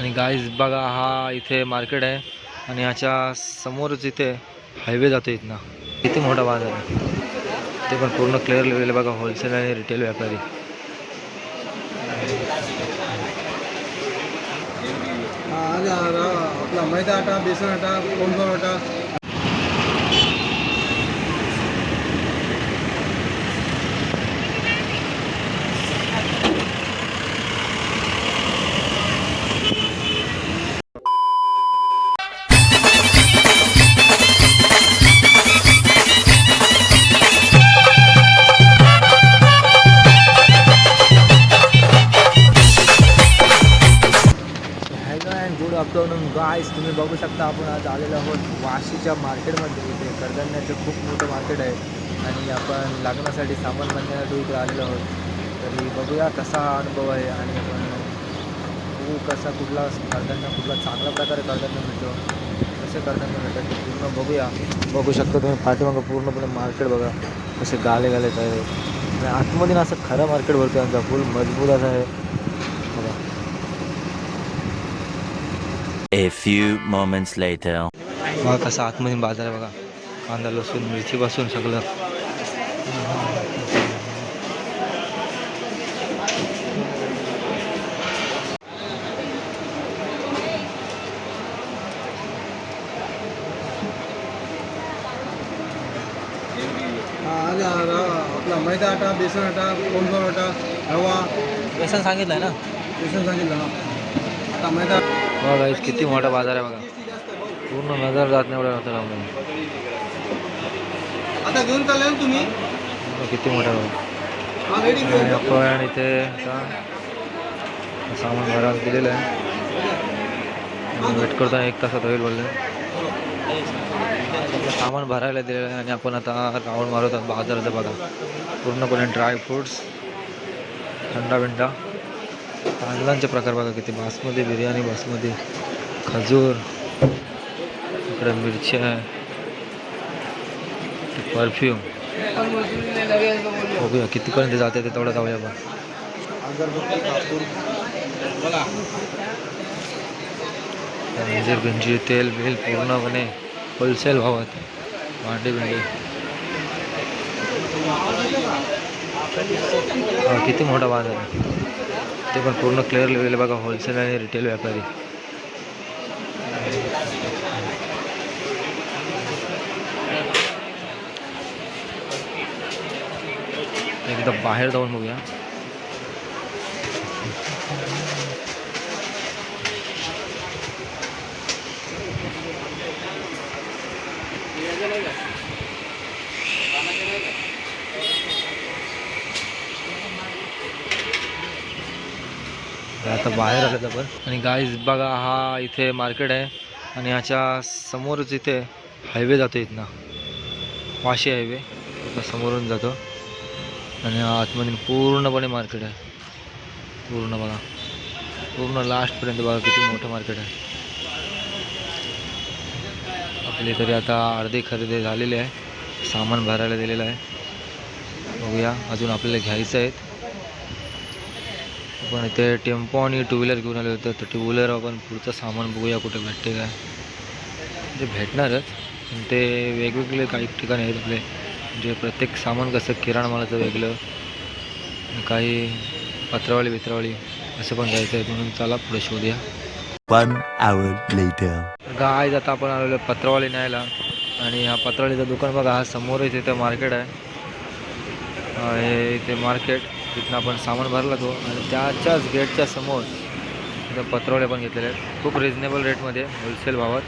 आणि गाईज बघा हा इथे मार्केट आहे आणि ह्याच्या समोरच इथे हायवे जातो इथनं. किती मोठा बाजार आहे. ते पण पूर्ण क्लिअर लिहिलेलं बघा होलसेल आणि रिटेल व्यापारी. आपला मैदा आटा बेसन आटा कोणकोण आटा. गायस तुम्ही बघू शकता आपण आज आलेलो आहोत वाशीच्या मार्केटमध्ये इथे. कडधान्याचं खूप मोठं मार्केट आहे. आणि आपण लग्नासाठी सामान बांधण्यासाठी इथे आलेलो आहोत. तरी बघूया कसा हा अनुभव आहे आणि आपण बघू कसा कुठला कडधान्य कुठला चांगल्या प्रकारे कडधान्य मिळतो. कसे कडधान्य मिळतं ते पूर्ण बघूया. बघू शकता तुम्ही पाठीमागं पूर्णपणे मार्केट बघा. कसे गाले गालेत आहे आणि आतमधून असं खरं मार्केट भरतो यांचा फुल मजबूत असं आहे. A few moments later. बघा कसं आतमध्ये बाजार आहे बघा. कांदा लसूण मिरची पासून सगळं. हा, आज आ- रा- आपला मैदा आटा बेसन आटा कोणकोण आटा रवा. बेसन सांगितलं आहे ना? बेसन सांगितलं हा. आता मैदा बघा गाईस किती मोठा बाजार आहे बघा. पूर्ण नजर जात नाही एवढा लावून आता घेऊन चालले ना तुम्ही? बघा किती मोठा आणि इथे सामान भरायला दिलेलं आहे. वेट करताना एक तासात होईल बोलले. सामान भरायला दिलेलं आहे आणि आपण आता राऊंड मारत आहोत बाजाराचं बघा. पूर्णपणे ड्राय फ्रूट्स थंडा बिंडा तांदळांचे प्रकार बघा किती. बासमती बिर्याणी, बासमती खजूर, इकडे मिरची आहे परफ्यूम. बघूया, कितीपर्यंत जाते ते तेवढं जाऊया बघ. अंजीर, गंजी, तेल बिल पूर्णपणे होलसेल भावात. भांडी बिंडी किती मोठा बाज़ार आहे. ते पण पूर्ण क्लिअर लिहिलेलं बघा होलसेल आणि रिटेल व्यापारी. एकदा बाहेर जाऊन बघूया. आता बाहेर आलं तर आणि गाईज बघा हा इथे मार्केट आहे. आणि ह्याच्या समोरच इथे हायवे जातो इथनं. वाशी हायवे इथं समोरून जातो. आणि आतमधून पूर्णपणे मार्केट आहे. पूर्ण बघा. पूर्ण लास्टपर्यंत बघा किती मोठं मार्केट आहे. आपली तरी आता अर्धी खरेदी झालेली आहे. सामान भरायला दिलेलं आहे. बघूया अजून आपल्याला घ्यायचं आहेत. आपण इथे टेम्पो आणि टू व्हीलर घेऊन आलो होतो. तर टू व्हीलर आपण पुढचं सामान बघूया कुठे भेटते काय. म्हणजे भेटणारच पण ते वेगवेगळे काही ठिकाणी आहेत आपले. म्हणजे प्रत्येक सामान कसं किराणा मालाचं वेगळं काही पत्रावळी बित्रावळी असं पण घ्यायचं आहे. म्हणून चला पुढे शोधूया. One hour later. गाय आता आपण आलेलो पत्रावळी न्यायला. आणि हा पत्रावळीचं दुकान बघा हा समोरच इथे मार्केट आहे. हे इथे मार्केट. तिथनं आपण सामान भरला तो आणि त्याच्याच गेटच्या समोर इथं पत्रावळे पण घेतलेले आहेत. खूप रिजनेबल रेटमध्ये होलसेल भावात.